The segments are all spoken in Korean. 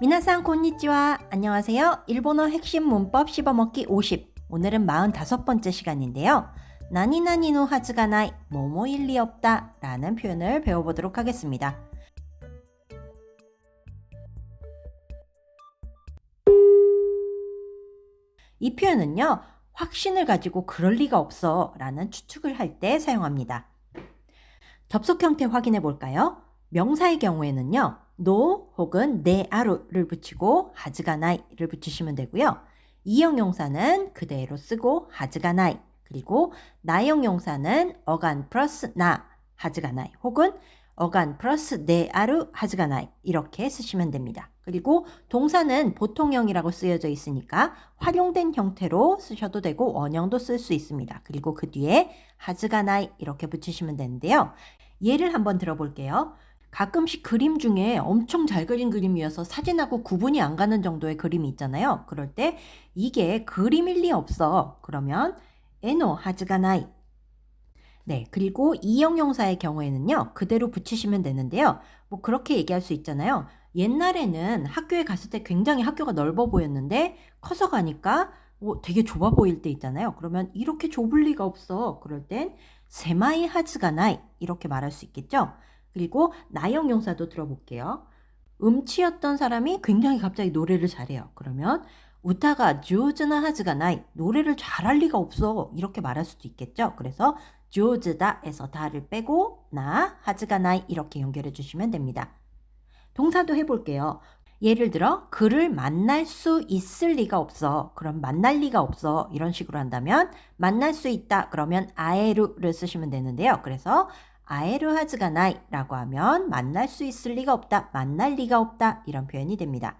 미나상 곤니찌와 안녕하세요. 일본어 핵심 문법 씹어먹기 50. 오늘은 45번째 시간인데요. 나니나니노 하즈가 나이 뭐뭐 일리 없다 라는 표현을 배워보도록 하겠습니다. 이 표현은요. 확신을 가지고 그럴 리가 없어 라는 추측을 할 때 사용합니다. 접속 형태 확인해 볼까요? 명사의 경우에는요. no 혹은 네 아루를 붙이고 하즈가 나이를 붙이시면 되고요. 이형 용사는 그대로 쓰고 하즈가 나이 그리고 나형 용사는 어간 플러스 나 하즈가 나이 혹은 어간 플러스 네 아루 하즈가 나이 이렇게 쓰시면 됩니다. 그리고 동사는 보통형이라고 쓰여져 있으니까 활용된 형태로 쓰셔도 되고 원형도 쓸 수 있습니다. 그리고 그 뒤에 하즈가 나이 이렇게 붙이시면 되는데요. 예를 한번 들어볼게요. 가끔씩 그림 중에 엄청 잘 그린 그림이어서 사진하고 구분이 안 가는 정도의 그림이 있잖아요. 그럴 때 이게 그림일 리 없어. 그러면 에노 하즈가 나이. 네, 그리고 이형용사의 경우에는요. 그대로 붙이시면 되는데요. 뭐 그렇게 얘기할 수 있잖아요. 옛날에는 학교에 갔을 때 굉장히 학교가 넓어 보였는데 커서 가니까 뭐 되게 좁아 보일 때 있잖아요. 그러면 이렇게 좁을 리가 없어. 그럴 땐 세마이 하즈가 나이 이렇게 말할 수 있겠죠. 그리고 나형 용사도 들어볼게요. 음치였던 사람이 굉장히 갑자기 노래를 잘해요. 그러면 우타가 조즈나 하즈가 나이 노래를 잘할 리가 없어 이렇게 말할 수도 있겠죠. 그래서 조즈다에서 다를 빼고 나 하즈가 나이 이렇게 연결해 주시면 됩니다. 동사도 해볼게요. 예를 들어 그를 만날 수 있을 리가 없어. 그럼 만날 리가 없어. 이런 식으로 한다면 만날 수 있다. 그러면 아에루를 쓰시면 되는데요. 그래서 아에루 하즈가 나이라고 하면 만날 수 있을 리가 없다. 만날 리가 없다. 이런 표현이 됩니다.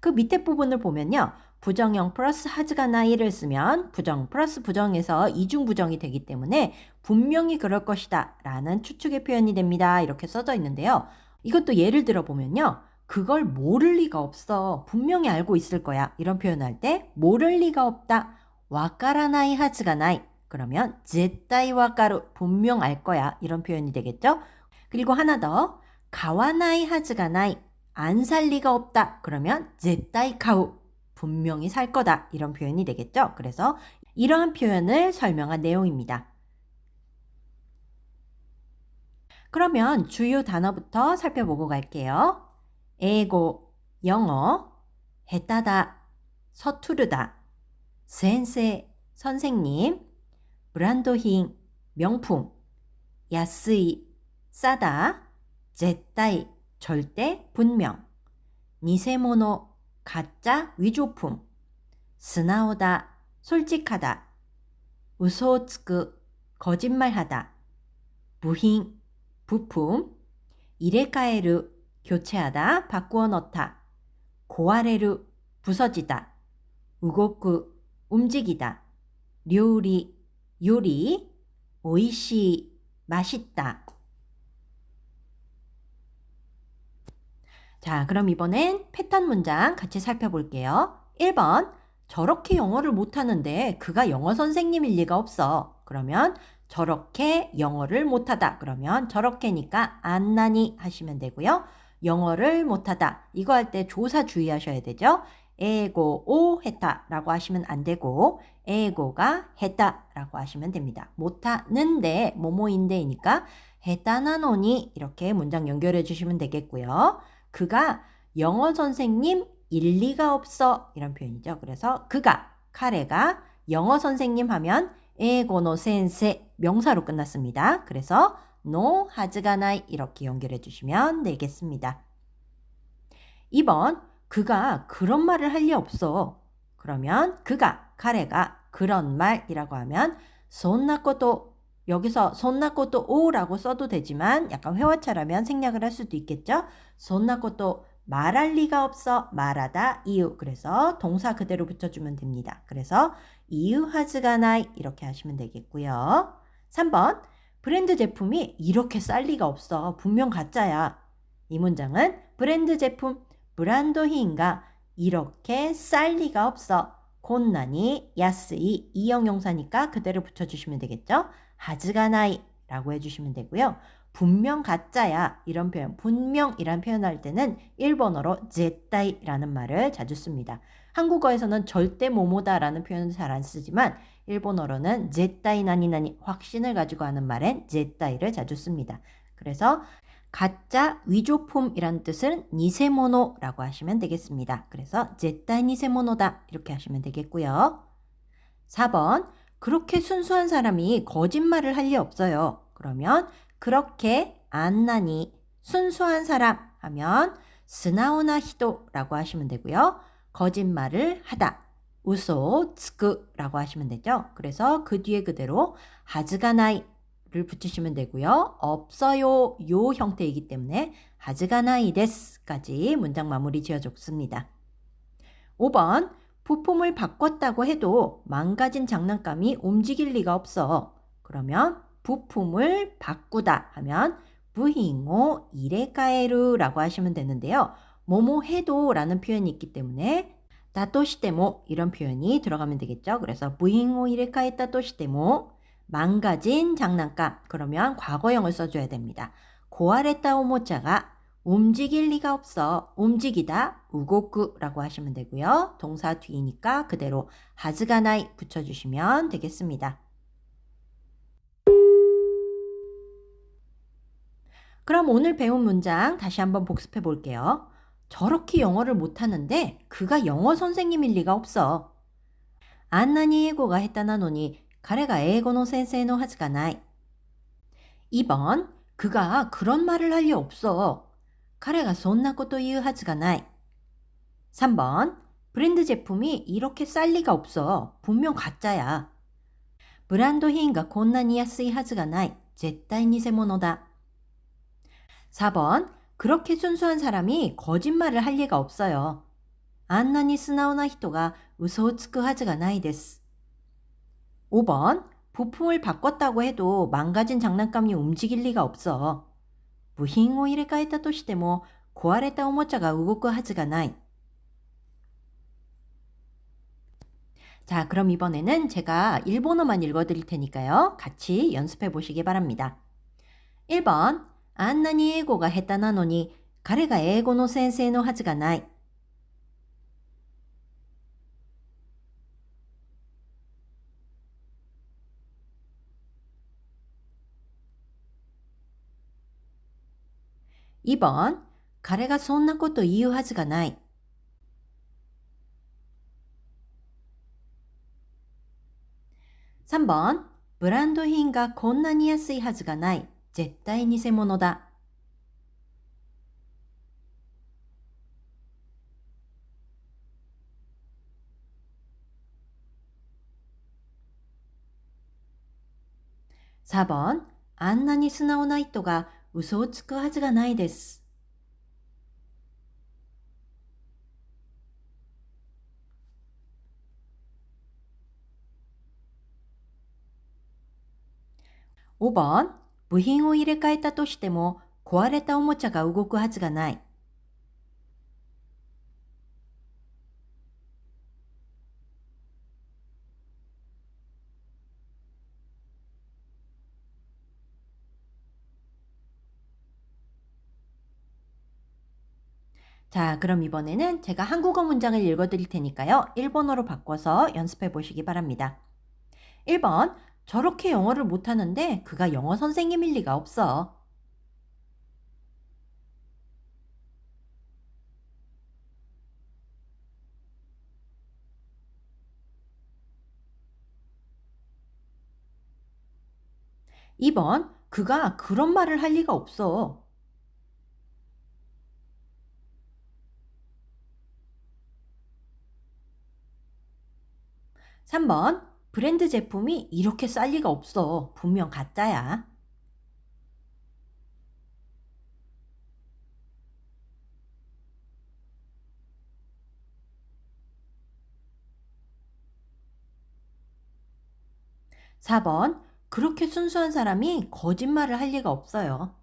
그 밑에 부분을 보면요. 부정형 플러스 하즈가 나이를 쓰면 부정 플러스 부정에서 이중 부정이 되기 때문에 분명히 그럴 것이다 라는 추측의 표현이 됩니다. 이렇게 써져 있는데요. 이것도 예를 들어 보면요. 그걸 모를 리가 없어. 분명히 알고 있을 거야. 이런 표현할 때 모를 리가 없다. 와까라나이 하즈가 나이. 그러면 제타이 와까루 분명 알 거야. 이런 표현이 되겠죠? 그리고 하나 더. 가와나이 하즈가 나이. 안 살 리가 없다. 그러면 제타이 카우. 분명히 살 거다. 이런 표현이 되겠죠? 그래서 이러한 표현을 설명한 내용입니다. 그러면 주요 단어부터 살펴보고 갈게요. 에고, 영어, 해따다, 서투르다, 센세, 선생님, 브란도힌, 명품, 야스이, 싸다, 제따이, 절대, 분명, 니세모노, 가짜, 위조품, 스나오다, 솔직하다, 우소츠크, 거짓말하다, 부힌, 부품, 이레카에르, 교체하다, 바꾸어 넣다, 고아레르, 부서지다, 우고쿠, 움직이다, 료리, 요리, 오이시, 맛있다. 자, 그럼 이번엔 패턴 문장 같이 살펴볼게요. 1번, 저렇게 영어를 못하는데 그가 영어 선생님일 리가 없어. 그러면 저렇게 영어를 못하다. 그러면 저렇게니까 안나니 하시면 되고요. 영어를 못하다. 이거 할 때 조사 주의하셔야 되죠. 에고 오 했다라고 하시면 안 되고 에고가 했다라고 하시면 됩니다. 못하는데 뭐뭐인데니까 했다나노니 이렇게 문장 연결해 주시면 되겠고요. 그가 영어 선생님 일리가 없어 이런 표현이죠. 그래서 그가 카레가 영어 선생님 하면 에고노 센세 명사로 끝났습니다. 그래서 노 하즈가 나이 이렇게 연결해 주시면 되겠습니다. 2번 그가 그런 말을 할 리 없어. 그러면 그가 카레가 그런 말이라고 하면 손나코도 여기서 손나코도 오라고 써도 되지만 약간 회화차라면 생략을 할 수도 있겠죠. 손나코도 말할 리가 없어 말하다 이유 그래서 동사 그대로 붙여주면 됩니다. 그래서 이유 하즈가 나이 이렇게 하시면 되겠고요. 3번 브랜드 제품이 이렇게 쌀 리가 없어 분명 가짜야. 이 문장은 브랜드 제품 브란도히인가 이렇게 쌀 리가 없어. 곤난이 야스이 이형용사니까 그대로 붙여주시면 되겠죠. 하즈가 나이 라고 해주시면 되고요. 분명 가짜야 이런 표현 분명이란 표현할 때는 일본어로 제타이라는 말을 자주 씁니다. 한국어에서는 절대 뭐뭐다라는 표현을 잘 안 쓰지만 일본어로는 제타이 나니나니 확신을 가지고 하는 말엔 제타이를 자주 씁니다. 그래서 가짜 위조품이란 뜻은 니세모노라고 하시면 되겠습니다. 그래서 제타이 니세모노다 이렇게 하시면 되겠고요. 4번 그렇게 순수한 사람이 거짓말을 할 리 없어요. 그러면 그렇게 안나니 순수한 사람 하면 스나오나 히도라고 하시면 되고요. 거짓말을 하다. 우소 츠크라고 하시면 되죠. 그래서 그 뒤에 그대로 하즈가 나이 를 붙이시면 되고요. 없어요 요 형태이기 때문에 하즈가나이 데스까지 문장 마무리 지어줬습니다. 5번 부품을 바꿨다고 해도 망가진 장난감이 움직일 리가 없어. 그러면 부품을 바꾸다 하면 부잉오 이레카에르라고 하시면 되는데요. 뭐뭐 해도 라는 표현이 있기 때문에 따토시테모 이런 표현이 들어가면 되겠죠. 그래서 부잉오 이레카에 따토시테모 망가진 장난감 그러면 과거형을 써줘야 됩니다. 고아레타 오모차가 움직일 리가 없어 움직이다 우고쿠라고 하시면 되고요. 동사 뒤니까 그대로 하즈가나이 붙여주시면 되겠습니다. 그럼 오늘 배운 문장 다시 한번 복습해 볼게요. 저렇게 영어를 못하는데 그가 영어 선생님일 리가 없어. 안나니 에고가 했다나노니 가래가 에고노 센세노 하즈가 나이. 2번 그가 그런 말을 할 리 없어. 가래가 손나 것도 이유 하즈가 나이. 3번 브랜드 제품이 이렇게 쌀 리가 없어. 분명 가짜야. 브랜드 히인가 곤나니 야스이 하즈가 나이. 絶対偽物だ. 4번 그렇게 순수한 사람이 거짓말을 할 리가 없어요. 안나니 스나오나 히토가 우소츠크 하즈가 나이 데스. 5번 부품을 바꿨다고 해도 망가진 장난감이 움직일 리가 없어. 부힌を 入れ替えた としても壊れたおもちゃが動くはずがない. 자, 그럼 이번에는 제가 일본어만 읽어드릴 테니까요. 같이 연습해 보시기 바랍니다. 1번 あんなに英語が下手なのに、彼が英語の先生のはずがない。 2번彼がそんなこと言うはずがない。3번ブランド品がこんなに安いはずがない。絶対偽物だ。4番、あんなに素直な人が嘘をつくはずがないです。5番、部品を入れ替えたとしても壊れたおもちゃが動くはずがない。 자, 그럼 이번에는 제가 한국어 문장을 읽어 드릴 테니까요. 일본어로 바꿔서 연습해 보시기 바랍니다. 1번, 저렇게 영어를 못하는데 그가 영어 선생님일 리가 없어. (2번) 그가 그런 말을 할 리가 없어. (3번) 브랜드 제품이 이렇게 쌀 리가 없어. 분명 가짜야. (4번) 그렇게 순수한 사람이 거짓말을 할 리가 없어요.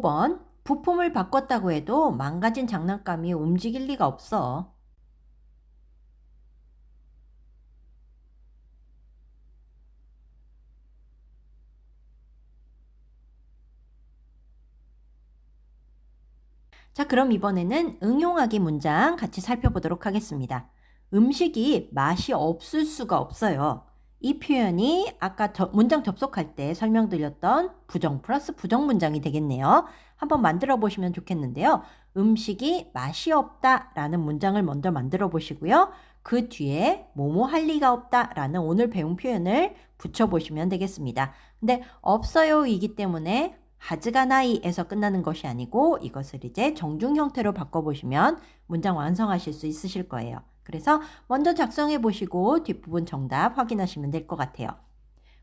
5번 부품을 바꿨다고 해도 망가진 장난감이 움직일 리가 없어. 자, 그럼 이번에는 응용하기 문장 같이 살펴보도록 하겠습니다. 음식이 맛이 없을 수가 없어요. 이 표현이 아까 저- 문장 접속할 때 설명드렸던 부정 플러스 부정 문장이 되겠네요. 한번 만들어 보시면 좋겠는데요. 음식이 맛이 없다 라는 문장을 먼저 만들어 보시고요. 그 뒤에 뭐뭐 할 리가 없다 라는 오늘 배운 표현을 붙여 보시면 되겠습니다. 근데 없어요 이기 때문에 하즈가나이에서 끝나는 것이 아니고 이것을 이제 정중 형태로 바꿔보시면 문장 완성하실 수 있으실 거예요. 그래서 먼저 작성해 보시고 뒷부분 정답 확인하시면 될 것 같아요.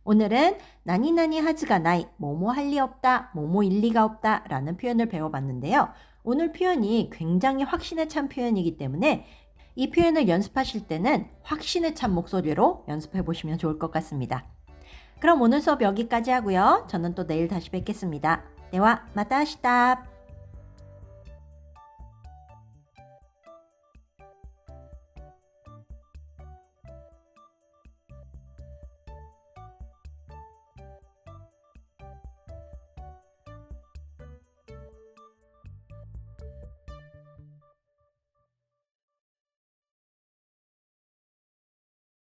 오늘은 나니나니 하즈가나이, 뭐뭐 할 리 없다, 뭐뭐 일리가 없다 라는 표현을 배워봤는데요. 오늘 표현이 굉장히 확신에 찬 표현이기 때문에 이 표현을 연습하실 때는 확신에 찬 목소리로 연습해 보시면 좋을 것 같습니다. 그럼 오늘 수업 여기까지 하고요. 저는 또 내일 다시 뵙겠습니다. 마다시다.